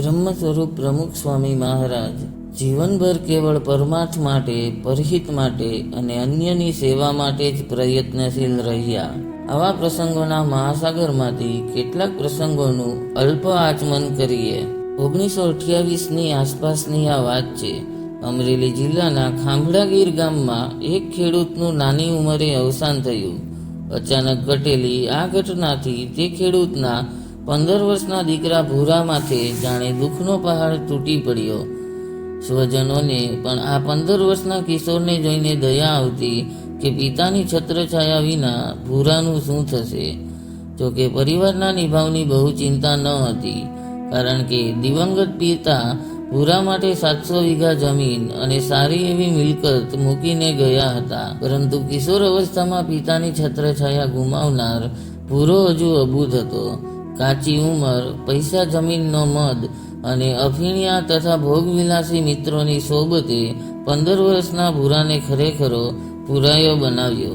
બ્રહ્મ સ્વરૂપ પ્રમુખ સ્વામી મહારાજ જીવનભર કેવળ પરમાર્થ માટે, પરહિત માટે અને અન્યની સેવા માટે જ પ્રયત્નશીલ રહ્યા. આવા પ્રસંગોના મહાસાગરમાંથી કેટલાક પ્રસંગોનું અલ્પ આચમન કરીએ. ઓગણીસો અઠ્યાવીસની આસપાસની આ વાત છે. અમરેલી જિલ્લાના ખાંભડાગીર ગામમાં એક ખેડૂતનું નાની ઉંમરે અવસાન થયું. અચાનક ઘટેલી આ ઘટનાથી તે ખેડૂતના પંદર વર્ષના દીકરા ભૂરા માથે જાણે દુઃખનો પહાડ તૂટી પડ્યો. સ્વજનોને પણ આ પંદર વર્ષના કિશોરને જોઈને દયા આવતી કે પિતાની છત્રછાયા વિના ભૂરાનું શું થશે? જોકે પરિવારના નિભાવની બહુ ચિંતા ન હતી, કારણ કે દિવંગત પિતા ભૂરા માટે સાતસો વીઘા જમીન અને સારી એવી મિલકત મૂકીને ગયા હતા. પરંતુ કિશોર અવસ્થામાં પિતાની છત્રછાયા ગુમાવનાર ભૂરો હજુ અબૂધ હતો. કાચી ઉંમર, પૈસા જમીનનો મદ અને અફીણિયા તથા ભોગવિલાસી મિત્રોની સોબતે પંદર વર્ષના ભૂરાને ખરેખરો પુરાયો બનાવ્યો.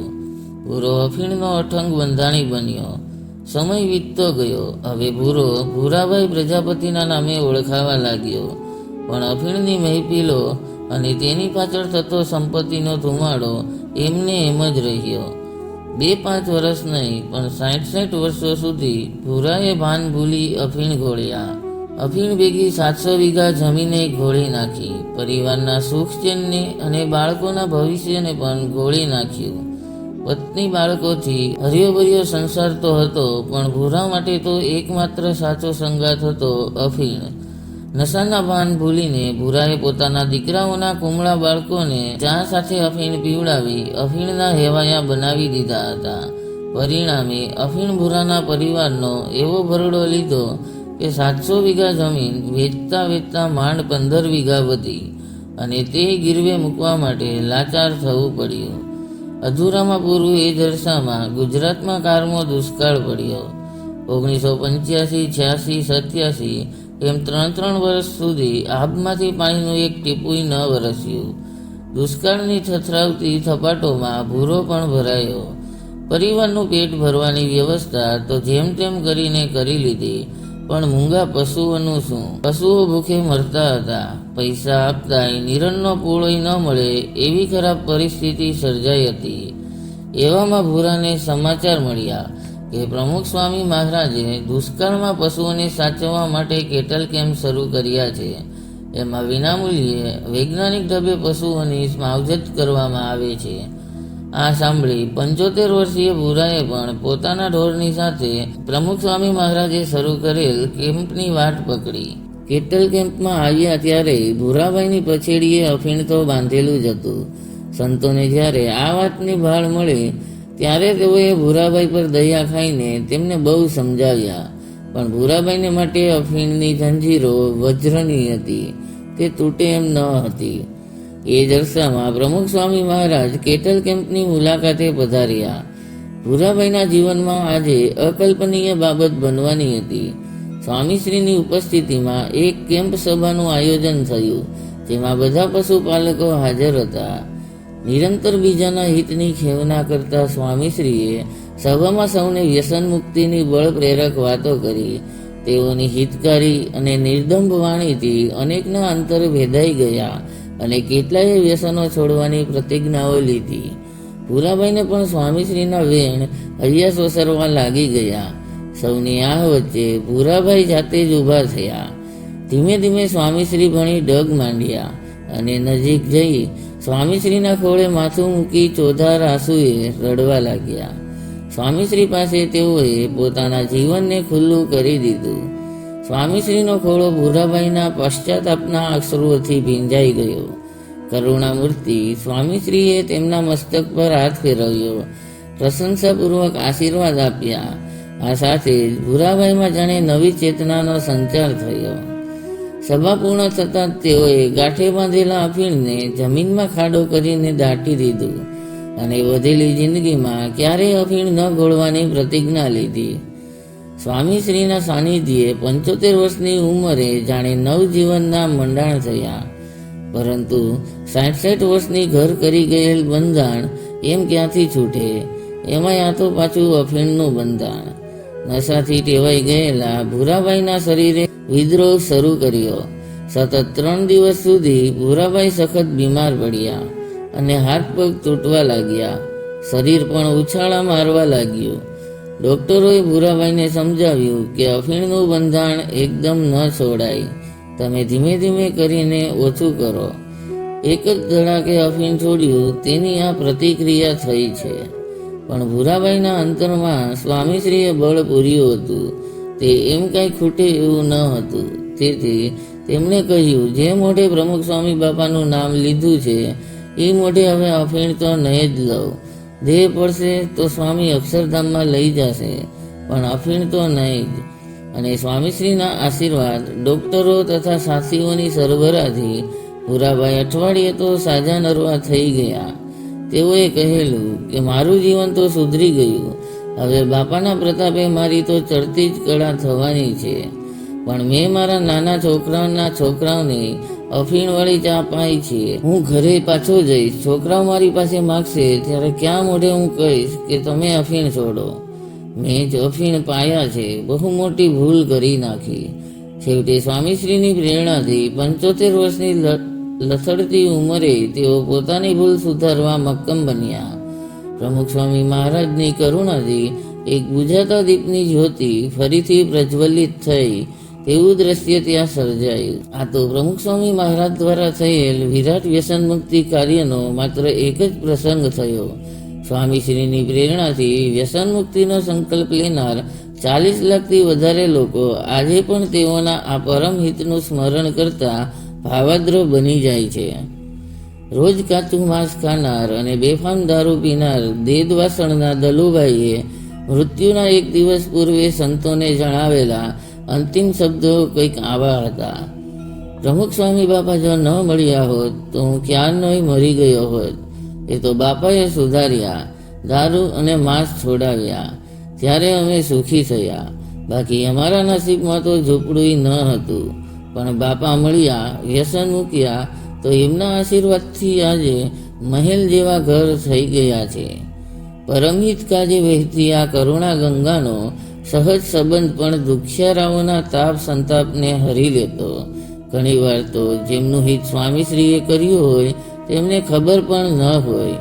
ભૂરો અફીણનો અઠંગ બંધાણી બન્યો. સમય વીતતો ગયો. હવે ભૂરો ભૂરાભાઈ પ્રજાપતિના નામે ઓળખાવા લાગ્યો. પણ અફીણની મહેફિલો અને તેની પાછળ થતો સંપત્તિનો ધુમાડો એમને એમ જ રહ્યો. બે પાંચ વર્ષ નહીં, પણ સાઠ સાઠ વર્ષો સુધી ભૂરાએ ભાન ભૂલી અફીણ ઘોળ્યા અફીણ ભેગી સાતસો વીઘા જમીને ઘોળી નાખી. પરિવારના સુખ ચેનને અને બાળકોના ભવિષ્યને પણ ઘોળી નાખ્યું. પત્ની બાળકોથી હરિયોભર્યો સંસાર તો હતો, પણ ભૂરા માટે તો એકમાત્ર સાચો સંગાત હતો અફીણ. નશાના ભાન ભૂલીને ભૂરાએ પોતાના દીકરાઓના કુમળા બાળકોને ચા સાથે અફીણ પીવડાવી અફીણના હેવાયા બનાવી દીધા હતા. પરિણામે અફીણ ભૂરાના પરિવારનો એવો ભરડો લીધો કે સાતસો વીઘા જમીન વેચતા વેચતા માંડ પંદર વીઘા વધી અને તે ગીરવે મૂકવા માટે લાચાર થવું પડ્યું. અધૂરામાં પૂરું એ જલસામાં ગુજરાતમાં કારમો દુષ્કાળ પડ્યો. ઓગણીસો પંચ્યાસી, છ્યાસી, સત્યાસી એમ ત્રણ ત્રણ વર્ષ સુધી આબમાંથી પાણીનું એક ટીપુય ન વરસ્યું. દુષ્કાળની થથરાવતી થપાટોમાં ભૂરો પણ ભરાયો. પરિવારનું પેટ ભરવાની વ્યવસ્થા તો જેમ તેમ કરીને કરી લીધી, પણ મૂંગા પશુઓનું શું? પશુઓ ભૂખે મરતા હતા. પૈસા આપતાય નિરણનો પૂળોય ન મળે એવી ખરાબ પરિસ્થિતિ સર્જાઈ હતી. એવામાં ભૂરાને સમાચાર મળ્યા. કે પ્રમુખ સ્વામી મહારાજે દુષ્કાળમાં પશુઓને સાચવવા માટે કેટલ કેમ્પ શરૂ કર્યા છે? એમાં વિનામૂલ્યે વૈજ્ઞાનિક ઢબે પશુઓની માવજત કરવામાં આવે છે. આ સાંભળી પંચોતેર વર્ષીય ભૂરાએ પણ પોતાના ઢોરની સાથે પ્રમુખ સ્વામી મહારાજે શરૂ કરેલ કેમ્પની વાટ પકડી. કેટલ કેમ્પમાં આવ્યા ત્યારે ભૂરાભાઈની પછેડીએ અફીણ તો બાંધેલું જ હતું. સંતોને જ્યારે આ વાતની ભાળ મળે ત્યારે તેઓએ ભૂરાભાઈ પર દયા ખાઈને તેમને બહુ સમજાવ્યા. પણ ભૂરાભાઈને માટે અફીણની જંજીરો વજ્રની હતી. તે તૂટે એમ ન હતી. એ જલસામાં પ્રમુખ સ્વામી મહારાજ કેટલ કેમ્પની મુલાકાતે પધાર્યા. ભૂરાભાઈના જીવનમાં આજે અકલ્પનીય બાબત બનવાની હતી. સ્વામીશ્રીની ઉપસ્થિતિમાં એક કેમ્પ સભાનું આયોજન થયું, જેમાં બધા પશુપાલકો હાજર હતા. નિરંતર બીજાના હિતની ખેવના કરતા સ્વામીશ્રીએ સભામાં સૌને વ્યસન મુક્તિની બળ પ્રેરક વાતો કરી. તેઓની હિતકારી અને નિર્દંભ વાણીથી અનેકના અંતર ભેદાઈ ગયા અને કેટલાય વ્યસનો છોડવાની પ્રતિજ્ઞાઓ લીધી. ભૂરાભાઈને પણ સ્વામીશ્રીના વેણ હૈયાસ સોસરવા લાગી ગયા. સૌની આ વચ્ચે ભૂરાભાઈ જાતે જ ઊભા થયા. ધીમે ધીમે સ્વામીશ્રી ભણી ડગ માંડ્યા અને નજીક જઈ સ્વામીશ્રીના ખોળે માથું મૂકી ચોધાર આંસુએ રડવા લાગ્યા. સ્વામીશ્રી પાસે તેઓએ પોતાના જીવનને ખુલ્લું કરી દીધું. સ્વામીશ્રીનો ખોળો ભૂરાભાઈના પશ્ચાતાપના અક્ષરોથી ભીંજાઈ ગયો. કરુણામૂર્તિ સ્વામીશ્રીએ તેમના મસ્તક પર હાથ ફેરવ્યો. પ્રશંસાપૂર્વક આશીર્વાદ આપ્યા. આ સાથે જ ભૂરાભાઈમાં જાણે નવી ચેતનાનો સંચાર થયો. સભા પૂર્ણ થતાં તેઓએ ગાંઠે બાંધેલા અફીણને જમીનમાં ખાડો કરીને દાટી દીધું અને વધેલી જિંદગીમાં ક્યારેય અફીણ ન ગોળવાની પ્રતિજ્ઞા લીધી. સ્વામીશ્રીના સાનિધ્યે પંચોતેર વર્ષની ઉંમરે જાણે નવજીવનના મંડાણ થયા. પરંતુ સાઠ સાઠ વર્ષની ઘર કરી ગયેલ બંધાણ એમ ક્યાંથી છૂટે? એમાંય આ તો પાછું અફીણનું બંધાણ. નશાથી ટેવાઈ ગયેલા ભૂરાભાઈના શરીરે વિદ્રોહ શરૂ કર્યો. સતત ત્રણ દિવસ સુધી ભૂરાભાઈ સખત બીમાર પડ્યા અને હાથ પગ તૂટવા લાગ્યા. શરીર પણ ઉછાળા મારવા લાગ્યું. ડોક્ટરોએ ભૂરાભાઈને સમજાવ્યું કે અફીણનું બંધાણ એકદમ ન છોડાય. તમે ધીમે ધીમે કરીને ઓછું કરો. એક જ ધડાકે અફીણ છોડ્યું, તેની આ પ્રતિક્રિયા થઈ છે. પણ ભૂરાભાઈના અંતરમાં સ્વામીશ્રીએ બળ પૂર્યું હતું. તે એમ કાંઈ ખૂટે એવું ન હતું. તેથી તેમણે કહ્યું, જે મોઢે પ્રમુખ સ્વામી બાપાનું નામ લીધું છે એ મોઢે હવે અફીણ તો નહીં જ લઉં. દેહ પડશે તો સ્વામી અક્ષરધામમાં લઈ જશે, પણ અફીણ તો નહીં જ. અને સ્વામીશ્રીના આશીર્વાદ ડોક્ટરો તથા સાથીઓની સરભરાથી ભૂરાભાઈ અઠવાડિયે તો સાજા નરવા થઈ ગયા. તેઓએ કહેલું કે મારું જીવન તો સુધરી ગયું. હવે બાપાના પ્રતાપે મારી તો ચડતી જ કળા થવાની છે. પણ મેં મારા નાના છોકરાઓના છોકરાઓને અફીણવાળી ચા પાઈ છે. હું ઘરે પાછો જઈશ. છોકરાઓ મારી પાસે માગશે, ત્યારે ક્યાં મોઢે હું કહીશ કે તમે અફીણ છોડો. મેં જ અફીણ પાયા છે. બહુ મોટી ભૂલ કરી નાખી. છેવટે સ્વામીશ્રીની પ્રેરણાથી પંચોતેર વર્ષની લથડતી ઉંમરે તેઓ પોતાની ભૂલ સુધારવા મક્કમ બન્યા. પ્રમુખ સ્વામી મહારાજની કરુણાથી એક બુજાતા દીપની જ્યોતિ ફરીથી પ્રજ્વલિત થઈ. તેવું દ્રશ્ય ત્યાં સર્જાયું. આ તો પ્રમુખ સ્વામી મહારાજ દ્વારા થયેલ વિરાટ વ્યસન મુક્તિ કાર્યનો માત્ર એક જ પ્રસંગ થયો. સ્વામીશ્રીની પ્રેરણાથી વ્યસન મુક્તિનો સંકલ્પ લેનાર ચાલીસ લાખથી વધારે લોકો આજે પણ તેઓના આ પરમ હિતનું સ્મરણ કરતા ભાવાદ્ર બની જાય છે. રોજ કાચું માંસ ખાનાર અને બેફામ દારૂ પીનાર દેદવાસણના દલુભાઈએ મૃત્યુના એક દિવસ પૂર્વે સંતોને જણાવેલા અંતિમ શબ્દો કંઈક આવા હતા. પ્રમુખ સ્વામી બાપા જો ન મળ્યા હોત તો હું ક્યારનોય મરી ગયો હોત. એ તો બાપાએ સુધાર્યા, દારૂ અને માંસ છોડાવ્યા. ત્યારે અમે સુખી થયા. બાકી અમારા નસીબમાં તો ઝૂંપડું ન હતું. પણ બાપા મળ્યા, વ્યસન મૂક્યા, તો એમના આશીર્વાદથી આજે મહેલ જેવા ઘર થઈ ગયા છે. પરમિત કાજે વહેતી આ કરુણા ગંગાનો સહજ સંબંધ પણ દુખિયારાઓના તાપ સંતાપને હરી લેતો. ઘણીવાર તો જેમનું હિત સ્વામીશ્રીએ કર્યું હોય, તેમને ખબર પણ ન હોય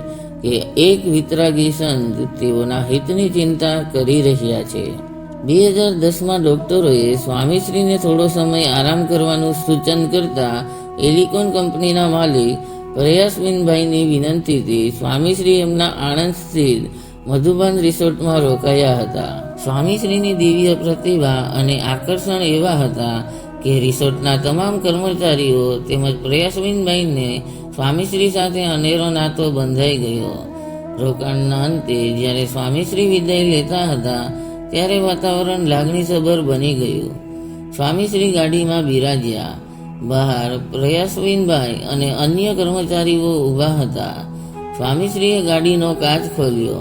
કે એક વિતરાગી સંત તેઓના હિતની ચિંતા કરી રહ્યા છે. બે હજાર દસમાં ડોક્ટરોએ સ્વામીશ્રીને થોડો સમય આરામ કરવાનું સૂચન કરતા એલિકોન કંપનીના માલિક પ્રયાસબીનભાઈની વિનંતીથી સ્વામીશ્રી એમના આણંદ સ્થિત મધુબન રિસોર્ટમાં રોકાયા હતા. સ્વામીશ્રીની દિવ્ય પ્રતિભા અને આકર્ષણ એવા હતા કે રિસોર્ટના તમામ કર્મચારીઓ તેમજ પ્રયાસબીનભાઈને સ્વામીશ્રી સાથે અનેરો નાતો બંધાઈ ગયો. રોકાણના અંતે જ્યારે સ્વામીશ્રી વિદાય લેતા હતા ત્યારે વાતાવરણ લાગણીસભર બની ગયું. સ્વામીશ્રી ગાડીમાં બિરાજ્યા. બહાર પ્રયાસવીનભાઈ અને અન્ય કર્મચારીઓ ઊભા હતા. સ્વામીશ્રીએ ગાડીનો કાચ ખોલ્યો.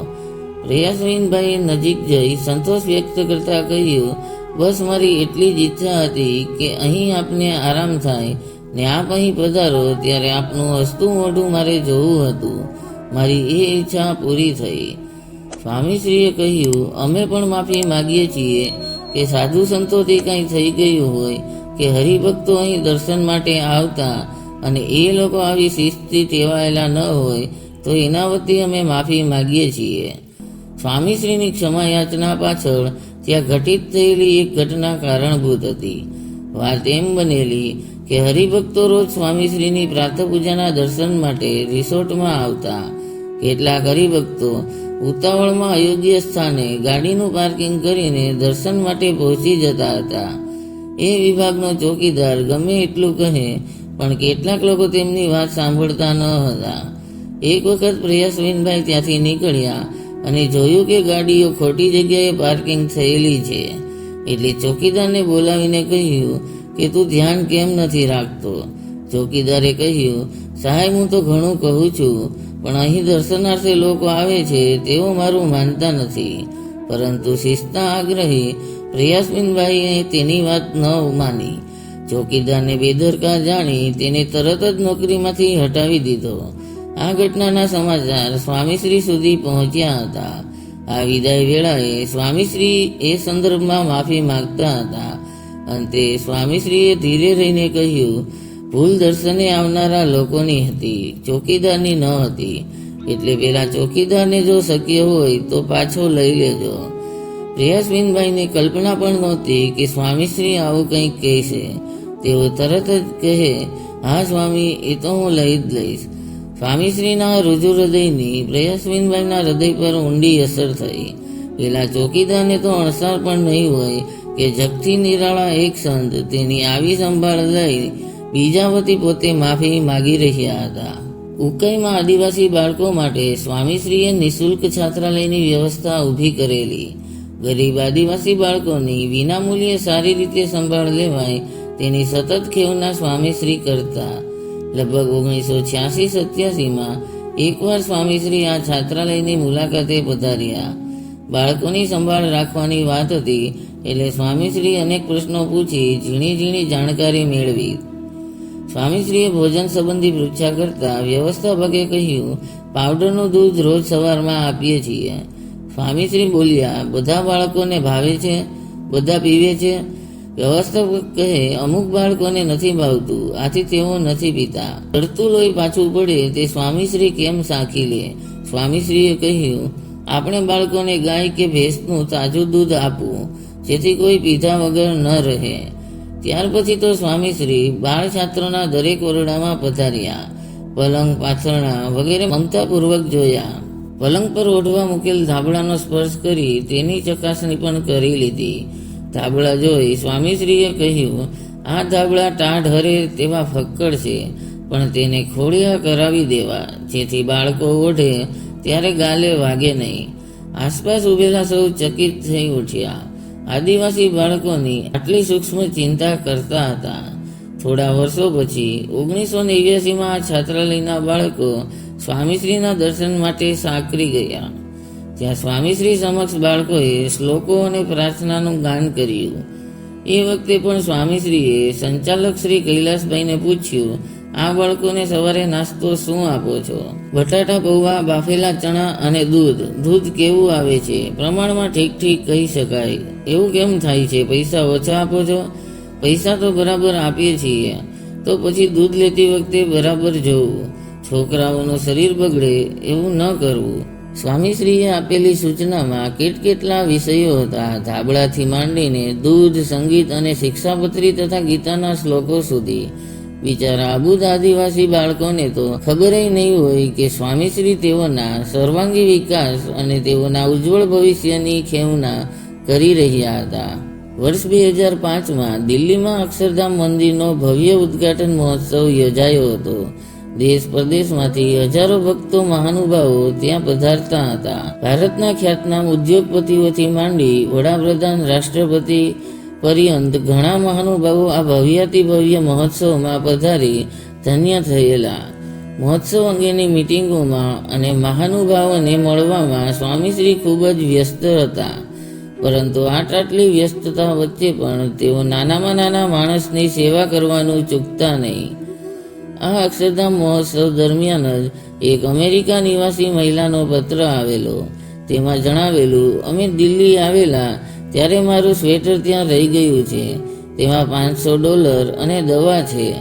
પ્રયાસવીનભાઈએ નજીક જઈ સંતોષ વ્યક્ત કરતા કહ્યું, બસ મારી એટલી જ ઈચ્છા હતી કે અહીં આપને આરામ થાય ને આપ અહીં પધારો ત્યારે આપનું હસતું મોઢું મારે જોવું હતું. મારી એ ઈચ્છા પૂરી થઈ. સ્વામીશ્રીએ કહ્યું, અમે પણ માફી માગીએ છીએ કે સાધુ સંતોથી કંઈ થઈ ગયું હોય કે હરિભક્તો અહીં દર્શન માટે આવતા અને એ લોકો આવી શિસ્તથી ટેવાયેલા ન હોય, તો એના વતી અમે માફી માગીએ છીએ. સ્વામીશ્રીની ક્ષમા યાચના પાછળ ત્યાં ઘટિત થયેલી એક ઘટના કારણભૂત હતી. વાત એમ બનેલી કે હરિભક્તો રોજ સ્વામીશ્રીની પ્રાતઃ પૂજાના દર્શન માટે રિસોર્ટમાં આવતા. કેટલાક હરિભક્તો ઉતાવળમાં અયોગ્ય સ્થાને ગાડીનું પાર્કિંગ કરીને દર્શન માટે પહોંચી જતા હતા. એ વિભાગનો ચોકીદાર ગમે એટલું કહે, પણ કેટલાક લોકો તેમની વાત સાંભળતા ન હતા. એક વખત પ્રયાસવીનભાઈ ત્યાંથી નીકળ્યા અને જોયું કે ગાડીઓ ખોટી જગ્યાએ પાર્કિંગ થયેલી છે. એટલે ચોકીદારને બોલાવીને કહ્યું કે, તું ધ્યાન કેમ નથી રાખતો? ચોકીદારે કહ્યું, સાહેબ, હું તો ઘણું કહું છું પણ અહીં દર્શનાર્થે લોકો આવે છે તેઓ મારું માનતા નથી. પરંતુ શિસ્તના આગ્રહી પ્રયાસબીનભાઈએ તેની વાત ન માની. ચોકીદારને બેદરકાર જાણી તેને તરત જ નોકરીમાંથી હટાવી દીધો. આ ઘટનાના સમાચાર સ્વામીશ્રી સુધી પહોંચ્યા હતા. આ વિદાય વેળાએ સ્વામીશ્રી એ સંદર્ભમાં માફી માગતા હતા. અંતે સ્વામીશ્રીએ ધીરે રહીને કહ્યું ભૂલ દર્શને આવનારા લોકોની હતી, ચોકીદારની ન હતી. એટલે પેલા ચોકીદારને જો શક્ય હોય તો પાછો લઈ લેજો. પ્રિયાસ્મીનભાઈને કલ્પના પણ નહોતી કે સ્વામીશ્રી આવું કંઈક કહેશે. તેઓ તરત જ કહે, હા સ્વામી, એ તો હું લઈ જ લઈશ. સ્વામીશ્રીના રુજુ હૃદયની પ્રયાસબેનભાઈના હૃદય પર ઊંડી અસર થઈ. પેલા ચોકીદારને તો અણસાર પણ નહીં હોય કે જગથી નિરાળા એક સંત તેની આવી સંભાળ લઈ બીજા વતી પોતે માફી માગી રહ્યા હતા. ઉકાઈમાં આદિવાસી બાળકો માટે સ્વામીશ્રીએ નિઃશુલ્ક છાત્રાલયની વ્યવસ્થા ઊભી કરેલી. ગરીબ આદિવાસી બાળકોની વિનામૂલ્યે સારી રીતે સંભાળ લેવાય તેની સતત ખેવના સ્વામીશ્રી કરતા. લગભગ ઓગણીસો છ્યાસી સત્યાસીમાં એકવાર સ્વામીશ્રી આ છાત્રાલયની મુલાકાતે પધાર્યા. બાળકોની સંભાળ રાખવાની વાત હતી એટલે સ્વામીશ્રી અનેક પ્રશ્નો પૂછી ઝીણી ઝીણી જાણકારી મેળવી. સ્વામીશ્રીએ ભોજન સંબંધી પૃચ્છા કરતા વ્યવસ્થા ભાગે કહ્યું, પાવડરનું દૂધ રોજ સવારમાં આપીએ છીએ. સ્વામીશ્રી બોલ્યા, બધા બાળકોને ભાવે છે, બધા પીવે છે. વ્યવસ્થાપક કહે, અમુક બાળકોને નથી ભાવતું, આથી તેઓ નથી પીતા. ચડતું લોહી પાછું પડે તે સ્વામીશ્રી કેમ સાંખી લે? સ્વામીશ્રીએ કહ્યું, આપણે બાળકોને ગાય કે ભેંસનું તાજું દૂધ આપવું, જેથી કોઈ પીધા વગર ન રહે. ત્યાર પછી તો સ્વામીશ્રી બાળ દરેક ઓરડામાં પધાર્યા. પલંગ પાથરણા વગેરે મમતાપૂર્વક જોયા. પલંગ પર ઓઢવા મૂકેલ ધાબળાનો સ્પર્શ કરી તેની ચકાસણી પણ કરી લીધી. ધાબળા જોઈ સ્વામીશ્રીએ કહ્યું, આ ધાબળા ટાઢ હરે તેવા ફક્કડ છે, પણ તેને ખોડિયા કરાવી દેવા. જેથી બાળકો ઓઢે, ત્યારે ગાલે વાગે નહીં. આસપાસ ઉભેલા સૌ ચકિત થઈ ઉઠ્યા. આદિવાસી બાળકોની આટલી સૂક્ષ્મ ચિંતા કરતા હતા. થોડા વર્ષો પછી ઓગણીસો નેવ્યાસીમાં આ છાત્રાલયના બાળકો સ્વામીશ્રીના દર્શન માટે સાંકળી ગયા. ત્યાં સ્વામીશ્રી સમક્ષ બાળકોએ શ્લોકો અને પ્રાર્થનાનું ગાન કર્યું. એ વખતે પણ સ્વામીશ્રીએ સંચાલક શ્રી કૈલાસભાઈને પૂછ્યું આ બાળકોને સવારે નાસ્તો શું આપો છો? બટાટા, પૌવા, બાફેલા ચણા અને દૂધ. દૂધ કેવું આવે છે? પ્રમાણમાં ઠીક ઠીક કહી શકાય. એવું કેમ થાય છે? પૈસા ઓછા આપો છો? પૈસા તો બરાબર આપીએ છીએ. તો પછી દૂધ લેતી વખતે બરાબર જોવું. છોકરાઓનું શરીર બગડે એવું ન કરવું. સ્વામીશ્રીએ આપેલી સૂચનામાં કેટકેટલા વિષયો હતા. ધાબળાથી માંડીને દૂધ, સંગીત અને શિક્ષાપત્રી તથા ગીતાના શ્લોકો સુધી. બિચારા અબુદ આદિવાસી બાળકોને તો ખબર નહીં હોય કે સ્વામીશ્રી તેઓના સર્વાંગી વિકાસ અને તેઓના ઉજ્જવળ ભવિષ્યની ખેવના કરી રહ્યા હતા. વર્ષ બે હજાર પાંચમાં દિલ્હીમાં અક્ષરધામ મંદિરનો ભવ્ય ઉદ્ઘાટન મહોત્સવ યોજાયો હતો. દેશ પ્રદેશમાંથી હજારો ભક્તો મહાનુભાવો ત્યાં પધારતા હતા. ભારતના ખ્યાતનામ ઉદ્યોગપતિઓથી માંડી વડાપ્રધાન રાષ્ટ્રપતિ પર્યંત ઘણા મહાનુભાવો આ ભવ્યાતિ ભવ્ય મહોત્સવમાં પધારી ધન્ય થયેલા. મહોત્સવ અંગેની મિટિંગોમાં અને મહાનુભાવોને મળવામાં સ્વામીશ્રી ખૂબ જ વ્યસ્ત હતા. પરંતુ આટ આટલી વ્યસ્તતા વચ્ચે પણ તેઓ નાનામાં નાના માણસની સેવા કરવાનું ચૂકતા નહીં. આ અક્ષરધામ મહોત્સવ દરમિયાન જ એક અમેરિકા નિવાસી મહિલાનો પત્ર આવેલો. તેમાં જણાવેલું, અમે દિલ્હી આવેલા ત્યારે મારું સ્વેટર ત્યાં રહી ગયું છે. તેમાં પાંચસો ડોલર અને દવા છે.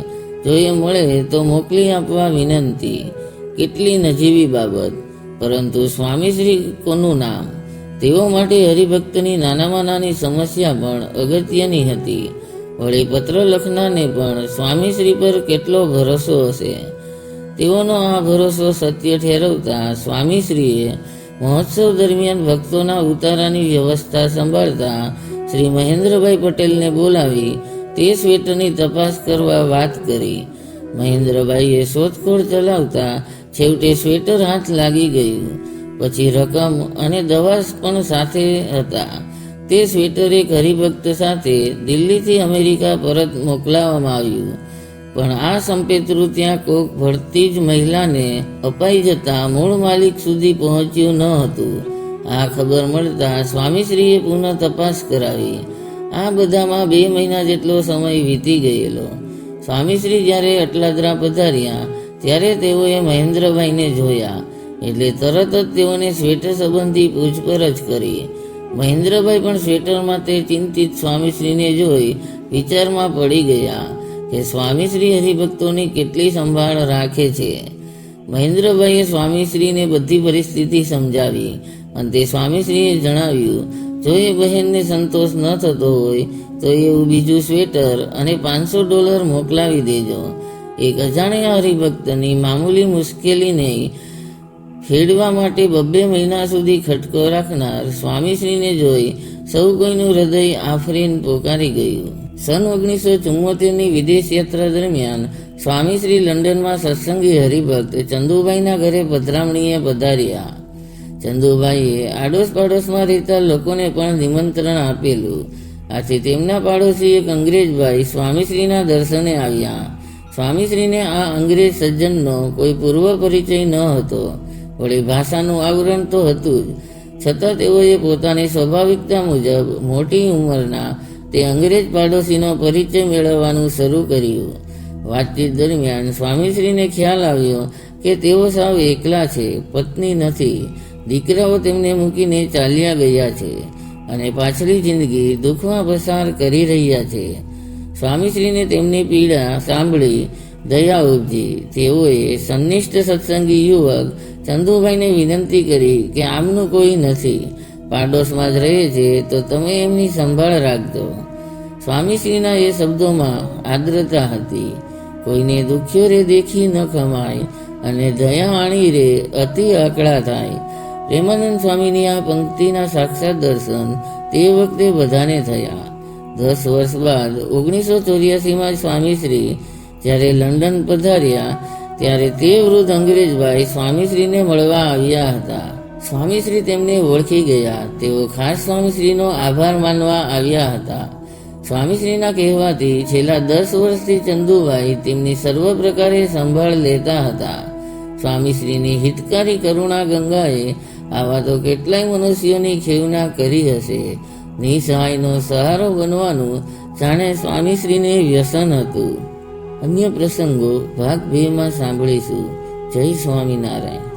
જો એ મળે તો મોકલી આપવા વિનંતી. કેટલી નજીવી બાબત. પરંતુ સ્વામીશ્રી કોનું નામ? તેઓ માટે હરિભક્તની નાનામાં નાની સમસ્યા પણ અગત્યની હતી. વળી પત્ર લખનારને પણ સ્વામીશ્રી પર કેટલો ભરોસો હશે? તેઓનો આ ભરોસો સત્ય ઠેરવતા સ્વામીશ્રીએ મહોત્સવ દરમિયાન ભક્તોના ઉતારાની વ્યવસ્થા સંભાળતા શ્રી મહેન્દ્રભાઈ પટેલને બોલાવી તે સ્વેટરની તપાસ કરવા વાત કરી. મહેન્દ્રભાઈએ શોધખોળ ચલાવતા છેવટે સ્વેટર હાથ લાગી ગયું. પછી રકમ અને દવા પણ સાથે હતા. તે સ્વેટર એક હરિભક્ત સાથે દિલ્હીથી અમેરિકા પરત મોકલાવવામાં આવ્યું. પણ આ સંપેતરું ત્યાં કોક ભળતી જ મહિલાને અપાઈ જતા મૂળ માલિક સુધી પહોંચ્યું ન હતું. આ ખબર મળતા સ્વામીશ્રીએ પુનઃ તપાસ કરાવી. આ બધામાં બે મહિના જેટલો સમય વીતી ગયેલો. સ્વામીશ્રી જ્યારે અટલાદરા પધાર્યા, ત્યારે તેઓએ મહેન્દ્રભાઈને જોયા. એટલે તરત જ તેઓને સ્વેટર સંબંધી પૂછપરછ કરી. મહેન્દ્રભાઈ પણ સ્વેટરમાં તે ચિંતિત સ્વામીશ્રીને જોઈ વિચારમાં પડી ગયા. કે સ્વામીશ્રી હરિભક્તોની કેટલી સંભાળ રાખે છે. મહેન્દ્રભાઈએ સ્વામીશ્રીને બધી પરિસ્થિતિ સમજાવી અને તે સ્વામીશ્રીએ જણાવ્યું, જો એ બહેનને સંતોષ ન થતો હોય, તો એવું બીજું સ્વેટર અને પાંચસો ડોલર મોકલાવી દેજો. એક અજાણ્યા હરિભક્તની મામૂલી મુશ્કેલીને ખેડવા માટે બબ્બે મહિના સુધી ખટકો રાખનાર સ્વામીશ્રીને જોઈ સૌ કોઈનું હૃદય આફરીને પોકારી ગયું. સન ઓગણીસો ચુમ્મોતેરની વિદેશ યાત્રા દરમિયાન સ્વામીશ્રી લંડનમાં સત્સંગી હરિભક્ત ચંદુભાઈના ઘરે પધરામણીએ પધાર્યા. ચંદુભાઈએ આડોશ પાડોશમાં રહેતા લોકોને પણ નિમંત્રણ આપેલું. આથી તેમના પાડોશી એક અંગ્રેજભાઈ સ્વામીશ્રીના દર્શને આવ્યા. સ્વામીશ્રીને આ અંગ્રેજ સજ્જનનો કોઈ પૂર્વ પરિચય ન હતો. વળી ભાષાનું આવરણ તો હતું જ. છતાં તેઓએ પોતાની સ્વાભાવિકતા મુજબ મોટી ઉંમરના તે અંગ્રેજ પાડોશીનો પરિચય મેળવવાનું શરૂ કર્યું. વાતચીત દરમિયાન સ્વામીશ્રીને ખ્યાલ આવ્યો કે તેઓ સાવ એકલા છે, પત્ની નથી. દીકરાઓ તેમને મૂકીને ચાલ્યા ગયા છે અને પાછલી જિંદગી દુઃખમાં પસાર કરી રહ્યા છે. સ્વામીશ્રીને તેમની પીડા સાંભળી દયા ઉપજી. તેઓએ સંનિષ્ઠ સત્સંગી યુવક ચંદુભાઈને વિનંતી કરી કે આમનું કોઈ નથી. પાડોશમાં જ રહે છે તો તમે એમની સંભાળ રાખજો. સ્વામીશ્રીના એ શબ્દોમાં આર્દ્રતા હતી. કોઈને દુખ્યો રે દેખી ન ખમાય, અને દયાવાણી રે અતિ આકળા થાય. પ્રેમાનંદ સ્વામીની આ પંક્તિના સાક્ષાત દર્શન તે વખતે બધાને થયા. દસ વર્ષ બાદ ઓગણીસો ચોર્યાસીમાં સ્વામીશ્રી જ્યારે લંડન પધાર્યા, ત્યારે તે વૃદ્ધ અંગ્રેજભાઈ સ્વામીશ્રીને મળવા આવ્યા હતા. સ્વામીશ્રી તેમને ઓળખી ગયા. તેઓ ખાસ સ્વામીશ્રીનો આભાર માનવા આવ્યા હતા. સ્વામીશ્રીના કહેવાથી છેલ્લા દસ વર્ષથી ચંદુભાઈ તેમની સર્વ પ્રકારે સંભાળ લેતા હતા. સ્વામીશ્રીની હિતકારી કરુણા ગંગાએ આવા તો કેટલાય મનુષ્યોની ખેવના કરી હશે. નિસહાયનો સહારો બનવાનું જાણે સ્વામીશ્રીને વ્યસન હતું. અન્ય પ્રસંગો ભાગ બેમાં સાંભળીશું. જય સ્વામિનારાયણ.